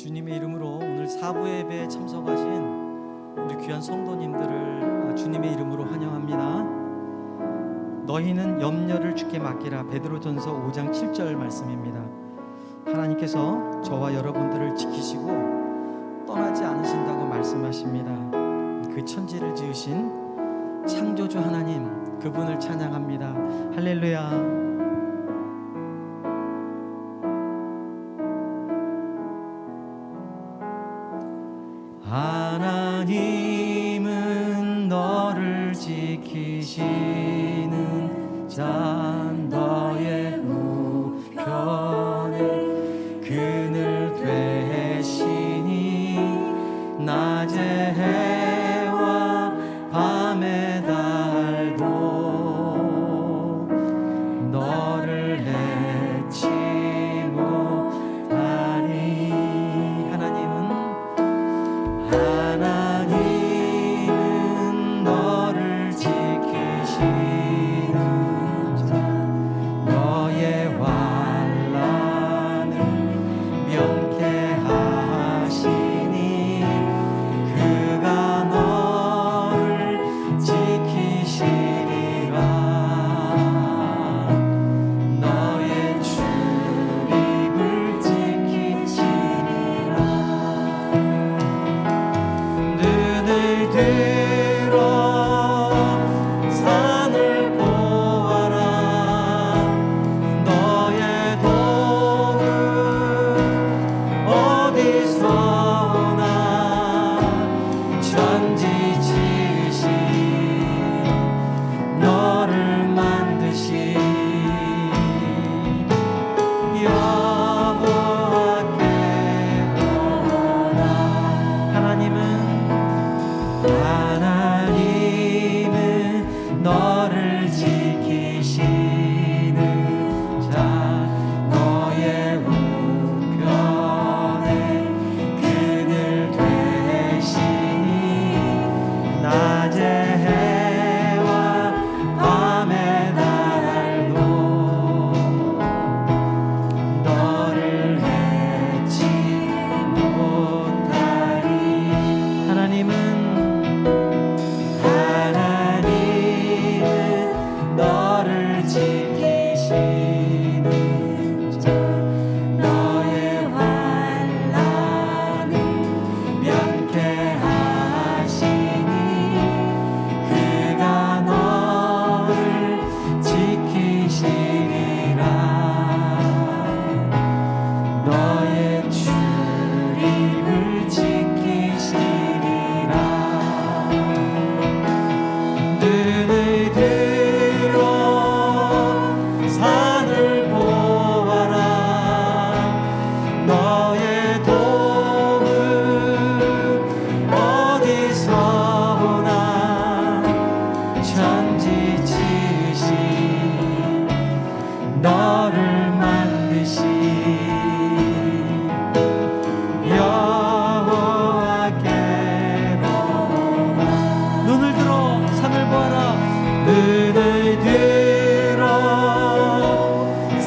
주님의 이름으로 오늘 사부 예배에 참석하신 우리 귀한 성도님들을 주님의 이름으로 환영합니다. 너희는 염려를 주께 맡기라 베드로전서 5장 7절 말씀입니다. 하나님께서 저와 여러분들을 지키시고 떠나지 않으신다고 말씀하십니다. 그 천지를 지으신 창조주 하나님 그분을 찬양합니다. 할렐루야. 하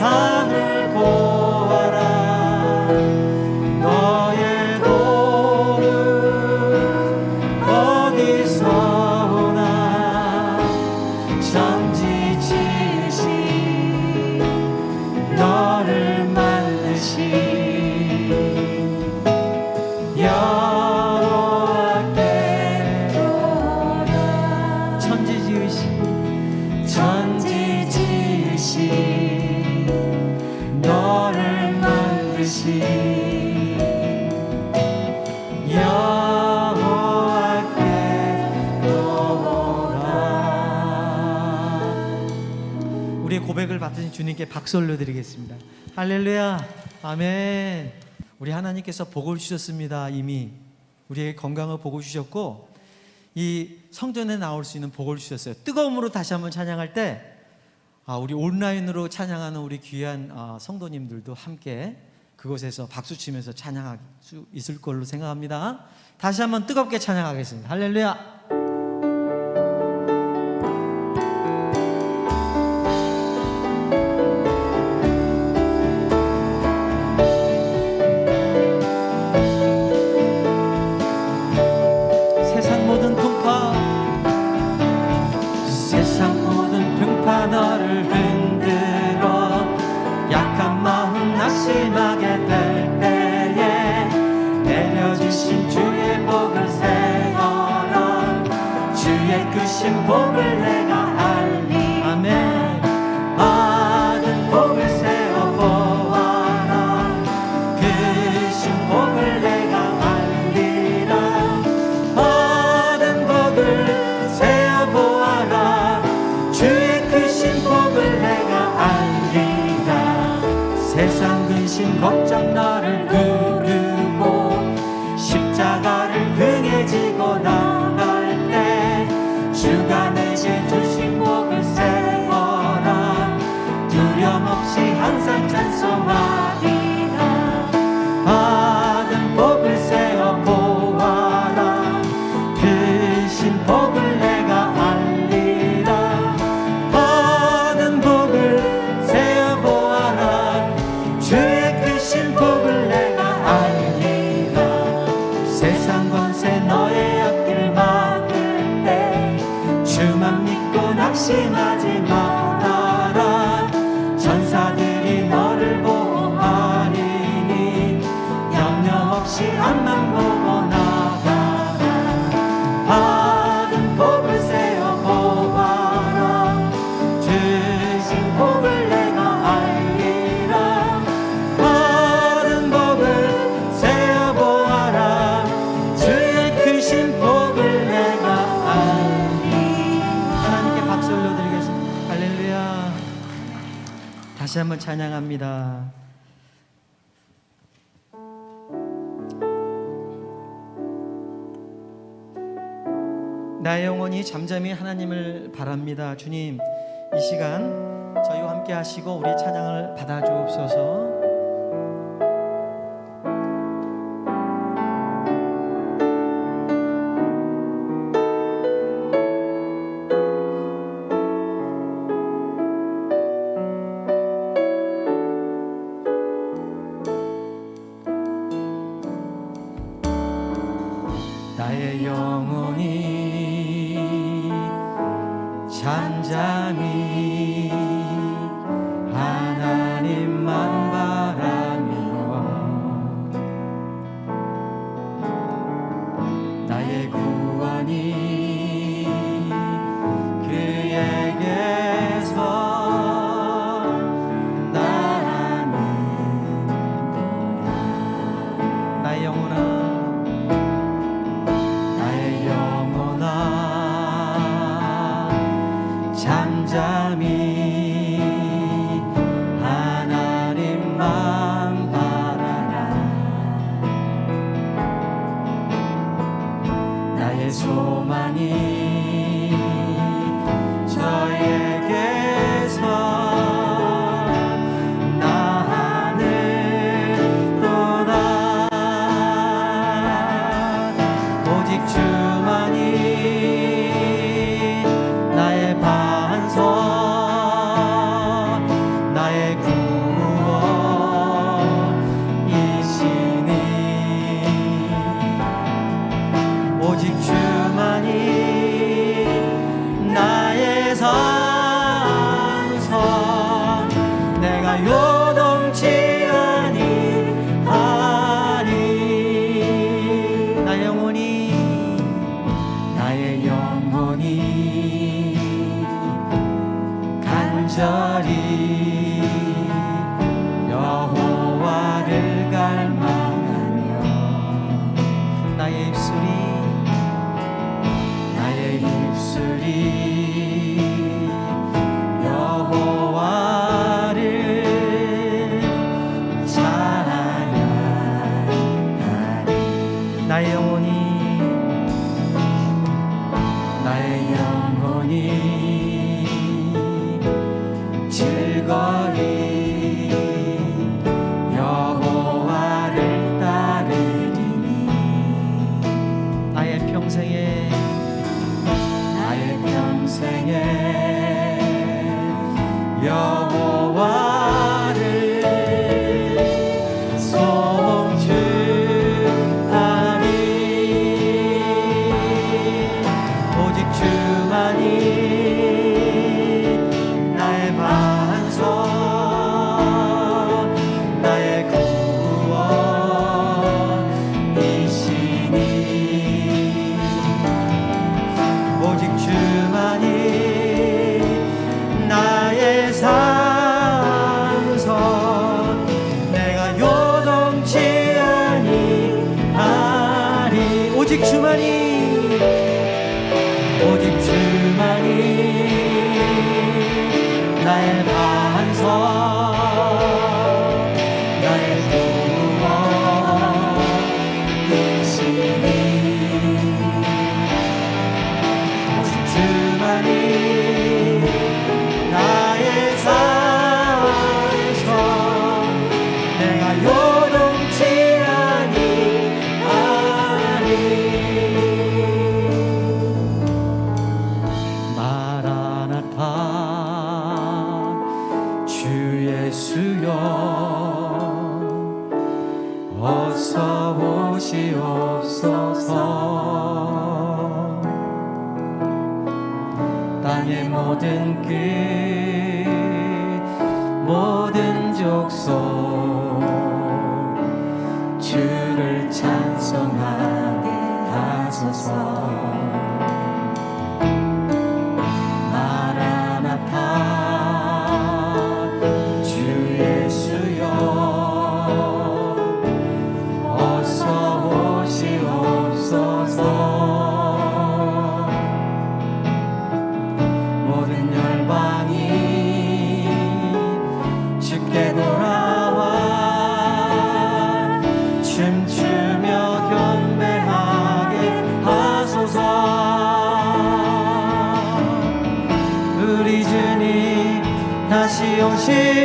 산을 보아라. 너의 도움은 어디서 오나. 천지 지으신 너를 만드신 여호와께로라. 천지 지으신 천지 지으신 우리의 고백을 받으신 주님께 박수 올려드리겠습니다. 할렐루야, 아멘. 우리 하나님께서 복을 주셨습니다. 이미 우리에게 건강을 복을 주셨고 이 성전에 나올 수 있는 복을 주셨어요. 뜨거움으로 다시 한번 찬양할 때 아, 우리 온라인으로 찬양하는 우리 귀한 아, 성도님들도 함께 그곳에서 박수 치면서 찬양할 수 있을 걸로 생각합니다. 다시 한번 뜨겁게 찬양하겠습니다. 할렐루야. 다시 한번 찬양합니다. 나의 영혼이 잠잠히 하나님을 바랍니다. 주님, 이 시간 저희와 함께 하시고 우리 찬양을 받아 주옵소서. 소망이 sorry 在盘算。 다시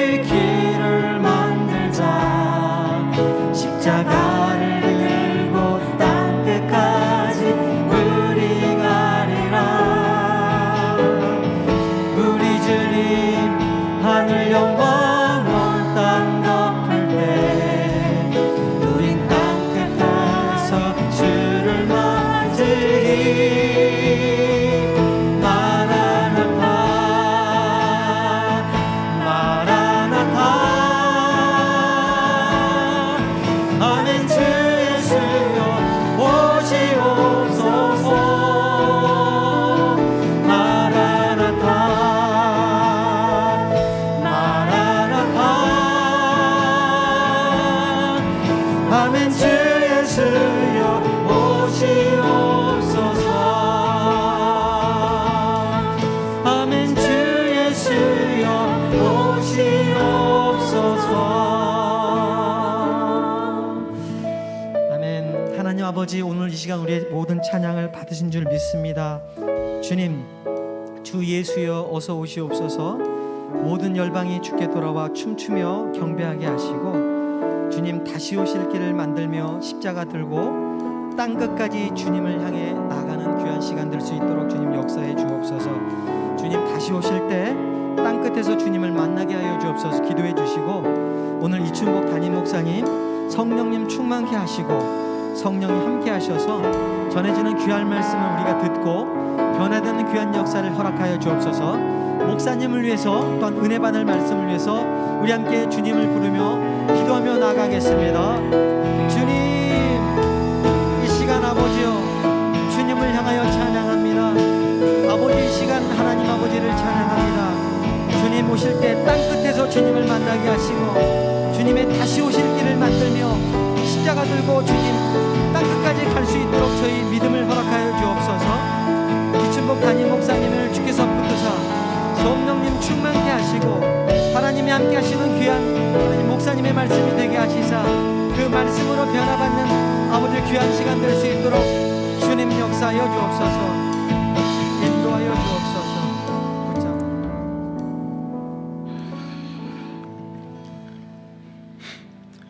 시간 우리의 모든 찬양을 받으신 줄 믿습니다. 주님 주 예수여 어서 오시옵소서. 모든 열방이 주께 돌아와 춤추며 경배하게 하시고 주님 다시 오실 길을 만들며 십자가 들고 땅 끝까지 주님을 향해 나가는 귀한 시간 될 수 있도록 주님 역사해 주옵소서. 주님 다시 오실 때 땅 끝에서 주님을 만나게 하여 주옵소서. 기도해 주시고 오늘 이춘복 담임 목사님 성령님 충만케 하시고 성령이 함께 하셔서 전해지는 귀한 말씀을 우리가 듣고 변화되는 귀한 역사를 허락하여 주옵소서. 목사님을 위해서 또한 은혜 받을 말씀을 위해서 우리 함께 주님을 부르며 기도하며 나가겠습니다. 주님 이 시간 아버지여 주님을 향하여 찬양합니다. 아버지 이 시간 하나님 아버지를 찬양합니다. 주님 오실 때 땅 끝에서 주님을 만나게 하시고 주님의 다시 오실 길을 만들며 십자가 들고 주님 땅 끝까지 갈 수 있도록 저희 믿음을 허락하여 주옵소서. 이춘복 담임 목사님을 주께서 붙드사 성령님 충만케 하시고 하나님이 함께 하시는 귀한 하나님 목사님의 말씀이 되게 하시사 그 말씀으로 변화받는 아버지 귀한 시간 될 수 있도록 주님 역사하여 주옵소서